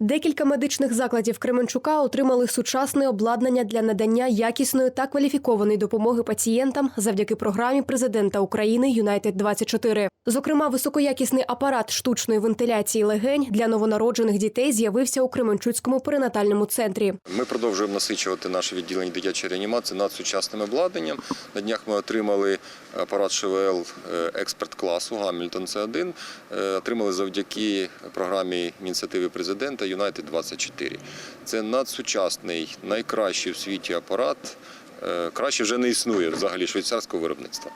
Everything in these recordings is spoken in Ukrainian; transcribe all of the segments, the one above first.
Декілька медичних закладів Кременчука отримали сучасне обладнання для надання якісної та кваліфікованої допомоги пацієнтам завдяки програмі президента України Юнайтед 24 Зокрема, високоякісний апарат штучної вентиляції легень для новонароджених дітей з'явився у Кременчуцькому перинатальному центрі. Ми продовжуємо насичувати наше відділення дитячої реанімації надсучасним обладнанням. На днях ми отримали апарат ШВЛ е, експерт класу Гамільтон С1. е, Отримали завдяки програмі ініціативи президента Юнайтед 24 Це надсучасний, найкращий в світі апарат. Е, Краще вже не існує взагалі швейцарського виробництва.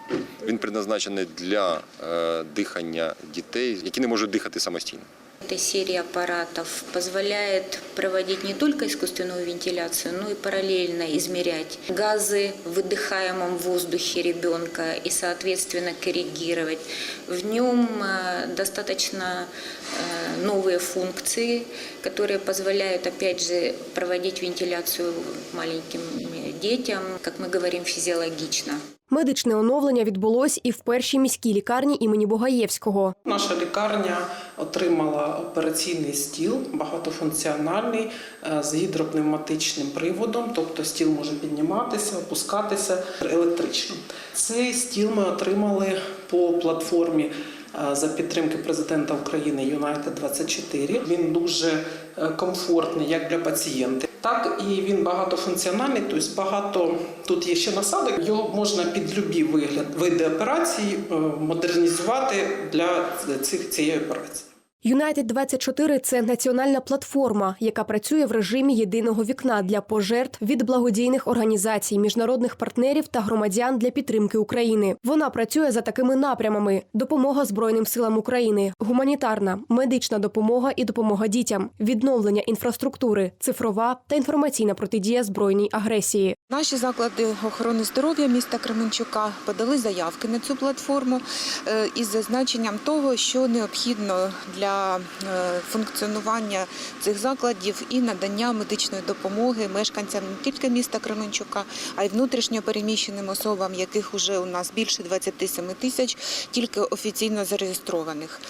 Він предназначений для е, дихання дітей, які не можуть дихати самостійно. Эта серия аппаратов позволяет проводить не только искусственную вентиляцию, но и параллельно измерять газы в выдыхаемом воздухе ребенка и, соответственно, коррегировать. В нем э, достаточно э, новые функции, которые позволяют, опять же, проводить вентиляцию маленьким э, детям, как мы говорим, физиологично. Медичне оновлення відбулось і в першій міській лікарні імені Богаєвського. Наша лікарня отримала операційний стіл багатофункціональний е, з гідропневматичним приводом, тобто стіл може підніматися, опускатися електрично. Цей стіл ми отримали по платформі. е, За підтримки президента України Юнайтед 24 Він дуже е, комфортний як для пацієнтів, так і він багатофункціональний, тобто багато тут є ще насадок. Його можна під любі вигляд види операцій е, модернізувати для цих цієї операції. Юнайтед 24 це національна платформа, яка працює в режимі єдиного вікна для пожертв від благодійних організацій, міжнародних партнерів та громадян для підтримки України. Вона працює за такими напрямами: допомога Збройним силам України, гуманітарна, медична допомога і допомога дітям, відновлення інфраструктури, цифрова та інформаційна протидія збройній агресії. Наші заклади охорони здоров'я міста Кременчука подали заявки на цю платформу е, із зазначенням того, що необхідно для е, функціонування цих закладів і надання медичної допомоги мешканцям не тільки міста Кременчука, а й внутрішньо переміщеним особам, яких вже у нас більше 27 тисяч, тільки офіційно зареєстрованих.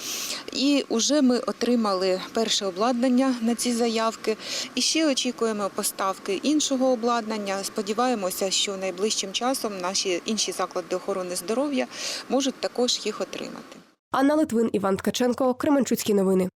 І вже ми отримали перше обладнання на ці заявки. І ще очікуємо поставки іншого обладнання. Сподіваємося, що найближчим часом наші інші заклади охорони здоров'я можуть також їх отримати. Анна Литвин, Іван Ткаченко, Кременчуцькі новини.